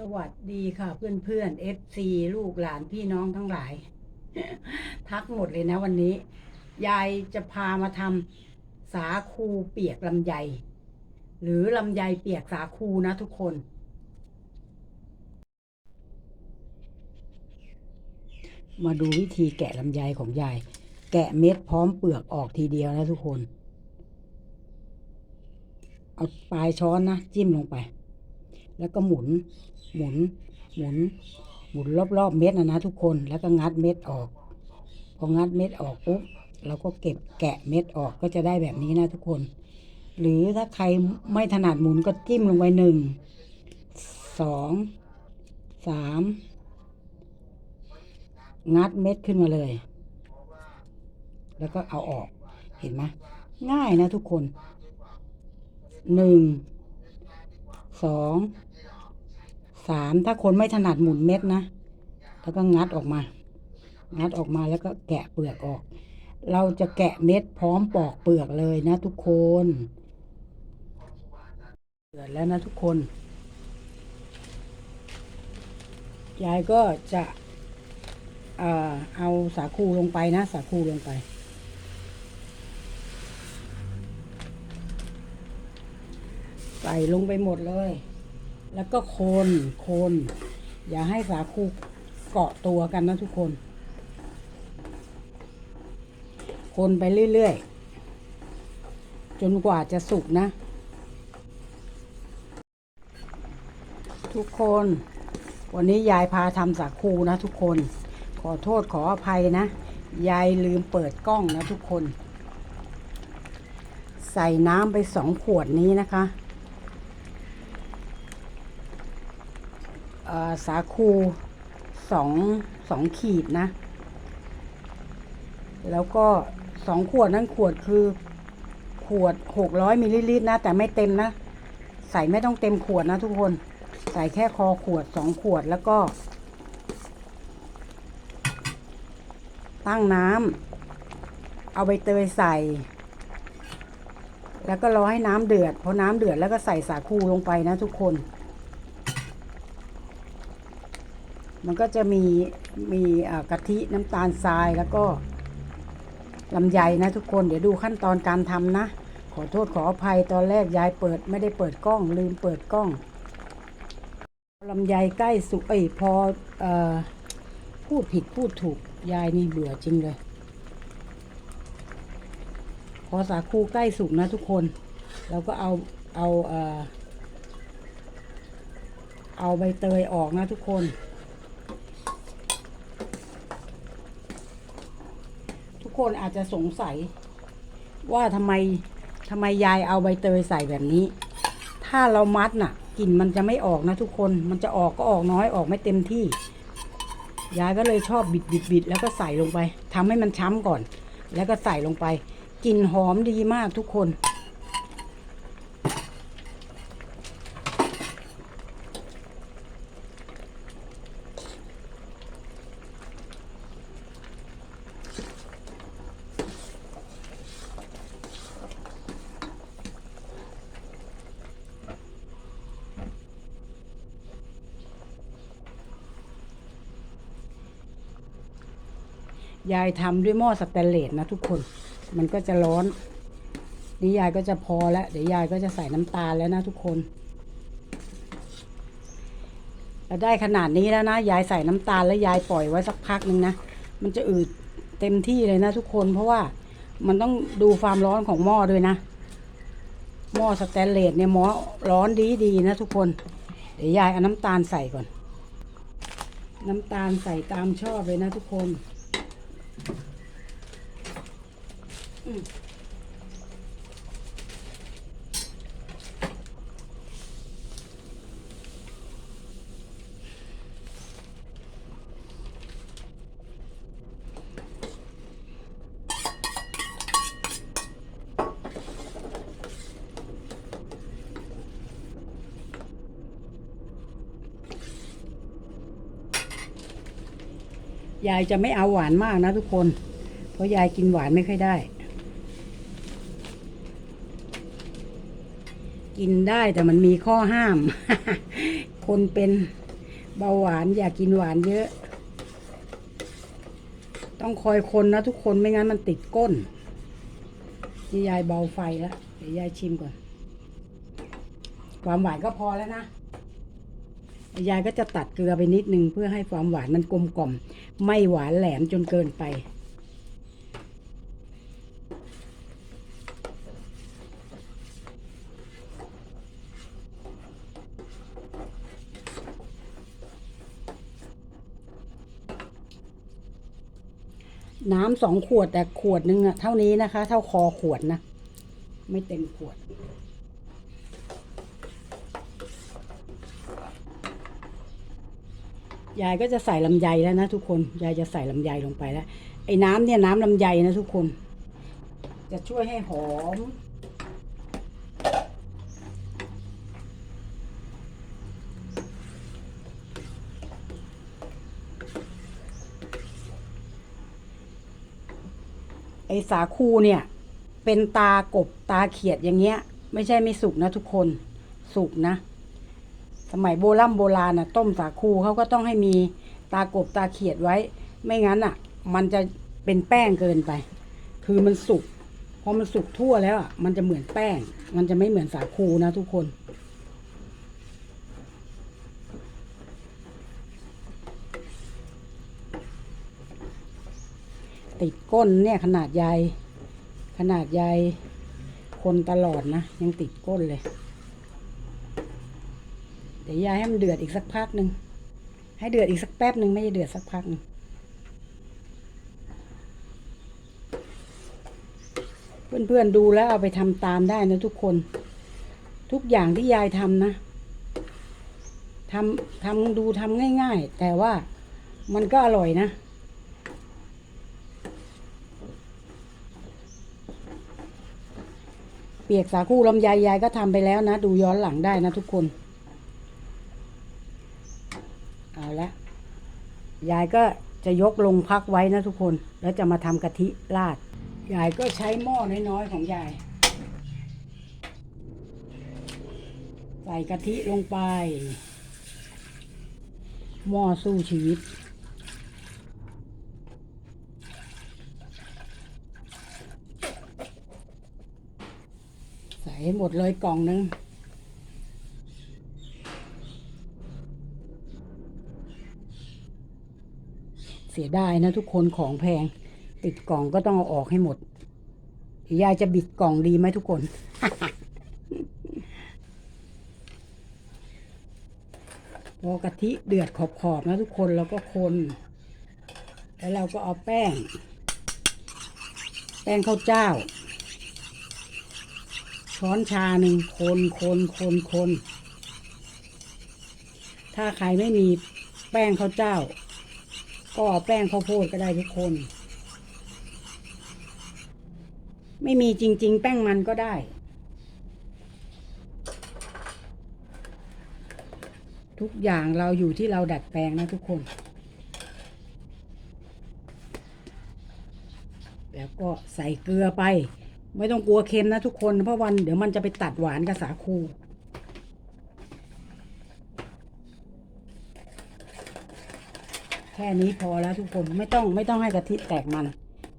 สวัสดีค่ะเพื่อนเพื่อนเอฟซีลูกหลานพี่น้องทั้งหลาย ทักหมดเลยนะวันนี้ ยายจะพามาทำสาคูเปียกลำไย หรือลำไยเปียกสาคูนะทุกคน มาดูวิธีแกะลำไยของยาย แกะเม็ดพร้อมเปลือกออกทีเดียวนะทุกคน เอาปลายช้อนนะ จิ้มลงไป แล้วก็หมุน หมุน หมุน หมุนรอบๆเม็ดนะนะทุกคน แล้วก็งัดเม็ดออก พองัดเม็ดออกปุ๊บเราก็เก็บแกะเม็ดออกก็จะได้แบบนี้นะทุกคน หรือถ้าใครไม่ถนัดหมุนก็จิ้มลงไปหนึ่ง สอง สาม งัดเม็ดขึ้นมาเลย แล้วก็เอาออก เห็นไหมง่ายนะทุกคน หนึ่ง สอง สามถ้าคนไม่ถนัดหมุนเม็ดนะ แล้วก็งัดออกมา งัดออกมาแล้วก็แกะเปลือกออก เราจะแกะเม็ดพร้อมปอกเปลือกเลยนะทุกคนเดือดแล้วนะทุกคน ยายก็จะเอ่อเอาสาคูลงไปนะ สาคูลงไป ใส่ลงไปหมดเลย แล้วก็คน คน อย่าให้สาคูเกาะตัวกันนะทุกคน คนไปเรื่อยๆ จนกว่าจะสุกนะ ทุกคน วันนี้ยายพาทำสาคูนะทุกคน ขอโทษขออภัยนะ ยายลืมเปิดกล้องนะทุกคน ใส่น้ำไปสองขวดนี้นะคะ เอ่อ สาคูสองสองขีดนะ แล้วก็สองขวดนั้นขวดคือ ขวดหกร้อยมิลลิลิตรนะ แต่ไม่เต็มนะ ใส่ไม่ต้องเต็มขวดนะทุกคน ใส่แค่คอขวดสองขวดแล้วก็ ตั้งน้ำเอาใบเตยใส่ แล้วก็รอให้น้ำเดือดพอน้ำเดือดแล้วก็ใส่สาคูลงไปนะทุกคน มันก็จะมีมีกะทิน้ำตาลทรายแล้วก็ลำไยนะทุกคนเดี๋ยวดูขั้นตอนการทำนะ ขอโทษขออภัยตอนแรกยายเปิดไม่ได้เปิดกล้อง ลืมเปิดกล้องลำไยใกล้สุกเอ้ยพออพูดผิดพูดถูกยายนี่เบื่อจริงเลย พอสาคูใกล้สุกนะทุกคนเราก็เอาเอาเอาใบเตยออกนะทุกคน ทุก คนอาจจะสงสัย ว่าทำไมทำไมยายเอาใบเตยใส่แบบนี้ ถ้าเรามัดน่ะกลิ่นมันจะไม่ออกนะทุกคนมันจะออกก็ออกน้อยออกไม่เต็มที่ ยายก็เลยชอบบิดบิดบิดแล้วก็ใส่ลงไปทำให้มันช้ำก่อน แล้วก็ใส่ลงไปกลิ่นหอมดีมากทุกคน ยายทำด้วยหม้อสแตนเลสนะทุกคน มันก็จะร้อน นี่ยายก็จะพอแล้ว เดี๋ยวยายก็จะใส่น้ำตาลแล้วนะทุกคนแล้วได้ขนาดนี้แล้วนะ ยายใส่น้ำตาลแล้วยายปล่อยไว้สักพักหนึ่งนะ มันจะอืดเต็มที่เลยนะทุกคน เพราะว่ามันต้องดูความร้อนของหม้อด้วยนะ หม้อสแตนเลสเนี่ยหม้อร้อนดีดีนะทุกคน เดี๋ยวยายเอาน้ำตาลใส่ก่อน น้ำตาลใส่ตามชอบเลยนะทุกคน ยายจะไม่เอาหวานมากนะทุกคน เพราะยายกินหวานไม่ค่อยได้ กินได้แต่มันมีข้อห้าม คนเป็นเบาหวานอย่ากินหวานเยอะ ต้องคอยคนนะทุกคนไม่งั้นมันติดก้นยายเบาไฟแล้วเดี๋ยวยายชิมก่อน ความหวานก็พอแล้วนะยายก็จะตัดเกลือไปนิดนึงเพื่อให้ความหวานมันกลมกล่อม ไม่หวานแหลมจนเกินไป น้ำสองขวดแต่ขวดหนึ่งอะเท่านี้นะคะ เท่าคอขวดนะ ไม่เต็มขวด ยายก็จะใส่ลำไยแล้วนะทุกคน ยายจะใส่ลำไยลงไปแล้ว ไอ้น้ำเนี่ยน้ำลำไยนะทุกคน จะช่วยให้หอม สาคูเนี่ย เป็นตากบตาเขียดอย่างเงี้ย ไม่ใช่ไม่สุกนะทุกคนสุกนะ สมัยโบราณโบราณน่ะต้มสาคูเขาก็ต้องให้มีตากบตาเขียดไว้ ไม่งั้นอะ มันจะเป็นแป้งเกินไป คือมันสุกพอมันสุกทั่วแล้วอะมันจะเหมือนแป้ง มันจะไม่เหมือนสาคูนะทุกคน ติดก้นเนี่ยขนาดยายขนาดยายคนตลอดนะ ยังติดก้นเลย เดี๋ยวยายให้มันเดือดอีกสักพักหนึ่งให้เดือดอีกสักแป๊บหนึ่งไม่ใช่เดือดสักพักหนึ่งเพื่อนๆดูแล้วเอาไปทำตามได้นะทุกคน ทุกอย่างที่ยายทำนะทำทำดูทำง่าย ๆ แต่ว่ามันก็อร่อยนะ เปียกสาคูลำไยยายก็ทำไปแล้วนะ ดูย้อนหลังได้นะทุกคน เอาละยายก็จะยกลงพักไว้นะทุกคน แล้วจะมาทำกะทิราด ยายก็ใช้หม้อน้อยๆของยาย ใส่กะทิลงไป หม้อสู้ชีวิต ใส่ให้หมดเลยกล่องนึงเสียดายนะทุกคนของแพง ติดกล่องก็ต้องเอาออกให้หมดยายจะบิดกล่องดีไหมทุกคน พอกะทิเดือดขอบๆนะทุกคนแล้วก็คน แล้วเราก็เอาแป้ง แป้งข้าวเจ้า ช้อนชาหนึ่งคนคนคนคนถ้าใครไม่มีแป้งข้าวเจ้า ก็แป้งข้าวโพดก็ได้ทุกคน ไม่มีจริง ๆ แป้งมันก็ได้ ทุกอย่างเราอยู่ที่เราดัดแปลงนะทุกคน แล้วก็ใส่เกลือไป ไม่ต้องกลัวเค็มนะทุกคน เพราะวันเดี๋ยวมันจะไปตัดหวานกับสาคูแค่นี้พอแล้วทุกคนไม่ต้องไม่ต้องให้กะทิแตกมัน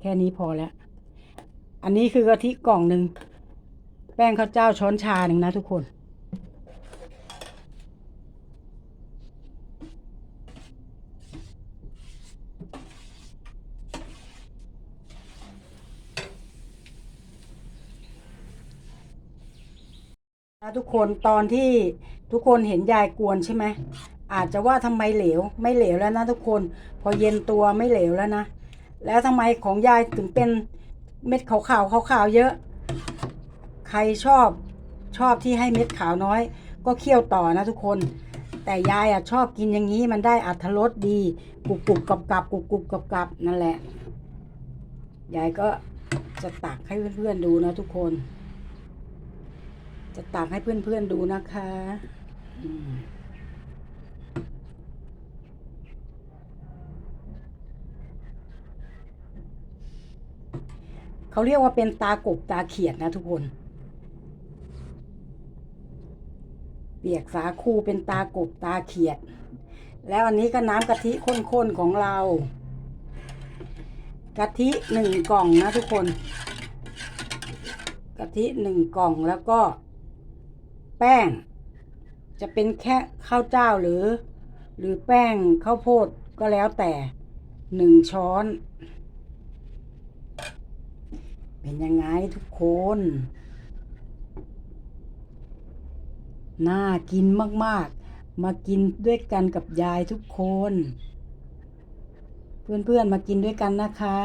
แค่นี้พอแล้ว อันนี้คือกะทิกล่องหนึ่งแป้งข้าวเจ้าช้อนชาหนึ่งนะทุกคน นะทุกคนตอนที่ทุกคนเห็นยายกวนใช่ไหมอาจจะว่าทำไมเหลว ไม่เหลวแล้วนะทุกคน พอเย็นตัวไม่เหลวแล้วนะ แล้วทำไมของยายถึงเป็นเม็ดขาวๆขาวๆเยอะ ใครชอบชอบที่ให้เม็ดขาวน้อย ก็เคี่ยวต่อนะทุกคน แต่ยายอะชอบกินอย่างนี้มันได้อัตรสดีกรุบกรุบกับกับกรุบกรุบกับกับนั่นแหละยายก็จะตักให้เพื่อนๆดูนะทุกคน จะตักให้เพื่อนๆดูนะคะเขาเรียกว่าเป็นตากบตาเขียดนะทุกคน เปียกสาคูเป็นตากบตาเขียด แล้วอันนี้ก็น้ำกะทิข้นๆของเรา กะทิหนึ่งกล่องนะทุกคน กะทิหนึ่งกล่องแล้วก็ แป้ง จะเป็นแค่ข้าวเจ้าหรือ หรือแป้งข้าวโพดก็แล้วแต่หนึ่งช้อน เป็นยังไงทุกคน น่ากินมาก ๆ มากินด้วยกันกับยายทุกคน เพื่อนๆมากินด้วยกันนะคะ